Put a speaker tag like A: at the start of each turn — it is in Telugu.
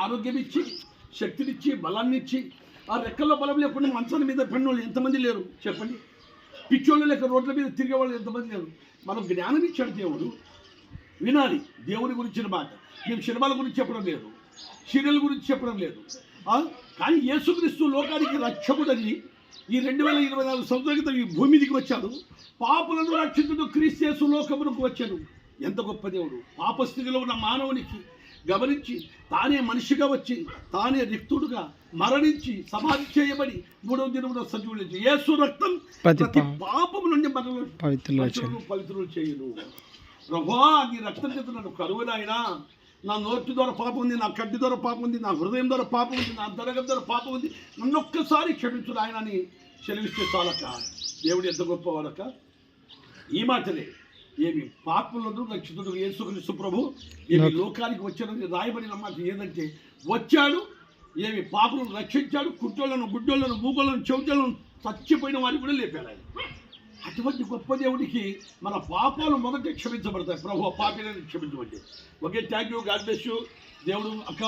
A: ఆరోగ్యం ఇచ్చి శక్తినిచ్చి బలాన్ని ఇచ్చి ఆ రెక్కల్లో బలం లేకుండా మంచాల మీద పెన్నోళ్ళు ఎంతమంది లేరు? చెప్పండి. పిచ్చోళ్ళు లేక రోడ్ల మీద తిరిగే వాళ్ళు ఎంతమంది లేరు? మనం జ్ఞానం ఇచ్చాడు దేవుడు. వినాలి. దేవుని గురించిన మాట. మేము సినిమాల గురించి చెప్పడం లేదు. సీరియల్ గురించి చెప్పడం లేదు. కానీ యేసుక్రీస్తు లోకానికి రక్షకుడని ఈ రెండు వేల ఇరవై నాలుగు సంవత్సరాల క్రితం ఈ భూమి దిగి వచ్చాడు. పాపులను రక్షించుడు క్రీస్తేసు లోకమునకు వచ్చాడు. ఎంత గొప్ప దేవుడు. పాప స్థితిలో ఉన్న మానవునికి గమనించి తానే మనిషిగా వచ్చి తానే రిక్తుడుగా మరణించి సమాధి చేయబడి మూడవ దినమున సజీవుడు యేసు రక్తం
B: ప్రతి
A: ప్రతి
B: పా-
A: పాపము నుండి మనల్ని
B: పవిత్రులు
A: పవిత్రులు చేయును. ప్రభా నీ రక్తం చేత నన్ను కరువునాయనా. నా నోటి ద్వారా పాపం ఉంది నా కడ్డి ద్వారా పాపం ఉంది నా హృదయం ద్వారా పాపం ఉంది నా దరగం ద్వారా పాపం ఉంది. నన్ను ఒక్కసారి క్షమించు నాయన అని సెలవిస్తే చాలక. దేవుడు ఎంత గొప్పవాడక? ఈ మాటలే. ఏమి పాపులను రక్షితుడు యేసుక్రీస్తు ప్రభు. ఏమి లోకానికి వచ్చాడని రాయబడిన మాట ఏదంటే వచ్చాడు ఏమి పాపులను రక్షించాడు కుట్టోళ్ళను గుడ్డోళ్ళను మూగోళ్ళను చెవిటోళ్ళను చచ్చిపోయిన వారిని కూడా లేపాడు ఆయన. అటువంటి గొప్ప దేవుడికి మన పాపాలు మొదట క్షమించబడతాయి. ప్రభు పాపిలను క్షమించబడి okay thank you God bless you. దేవుడు